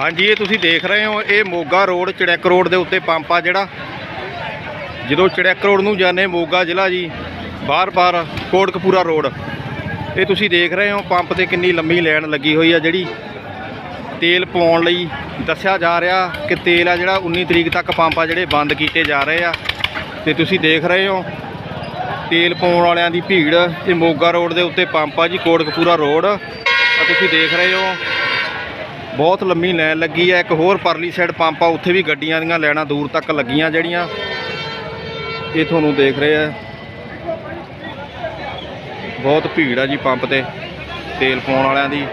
ਹਾਂਜੀ, ਇਹ ਤੁਸੀਂ ਦੇਖ ਰਹੇ ਹੋ, ਇਹ ਮੋਗਾ ਰੋਡ, ਚੜੈਕ ਰੋਡ ਦੇ ਉੱਤੇ ਪੰਪ ਆ ਜਿਹੜਾ। ਜਦੋਂ ਚੜੈਕ ਰੋਡ ਨੂੰ ਜਾਂਦੇ ਮੋਗਾ ਜ਼ਿਲ੍ਹਾ ਜੀ, ਬਾਹਰ ਬਾਹਰ, ਕੋਟਕਪੂਰਾ ਰੋਡ। ਇਹ ਤੁਸੀਂ ਦੇਖ ਰਹੇ ਹੋ, ਪੰਪ ਤੇ ਕਿੰਨੀ ਲੰਮੀ ਲਾਈਨ ਲੱਗੀ ਹੋਈ ਆ, ਜਿਹੜੀ ਤੇਲ ਪਾਉਣ ਲਈ ਦੱਸਿਆ ਜਾ ਰਿਹਾ ਕਿ ਤੇਲ ਆ ਜਿਹੜਾ 19 ਤਰੀਕ ਤੱਕ ਪੰਪ ਆ ਜਿਹੜੇ ਬੰਦ ਕੀਤੇ ਜਾ ਰਹੇ ਆ। ਤੇ ਤੁਸੀਂ ਦੇਖ ਰਹੇ ਹੋ, ਤੇਲ ਪਾਉਣ ਵਾਲਿਆਂ ਦੀ ਭੀੜ, ਇਹ ਮੋਗਾ ਰੋਡ ਦੇ ਉੱਤੇ ਪੰਪ ਆ ਜੀ, ਕੋਟਕਪੂਰਾ ਰੋਡ। ਆ ਤੁਸੀਂ ਦੇਖ ਰਹੇ ਹੋ ਬਹੁਤ ਲੰਮੀ ਲਾਈਨ ਲੱਗੀ ਹੈ। ਇੱਕ ਹੋਰ ਪਰਲੀ ਸਾਈਡ ਪੰਪ ਆ, ਉੱਥੇ ਵੀ ਗੱਡੀਆਂ ਦੀਆਂ ਲਾਈਨਾਂ ਦੂਰ ਤੱਕ ਲੱਗੀਆਂ ਜਿਹੜੀਆਂ। ਇਹ ਤੁਹਾਨੂੰ ਦੇਖ ਰਹੇ ਆ। ਬਹੁਤ ਭੀੜ ਆ ਜੀ ਪੰਪ ਤੇ, ਤੇਲ ਪਾਉਣ ਵਾਲਿਆਂ ਦੀ।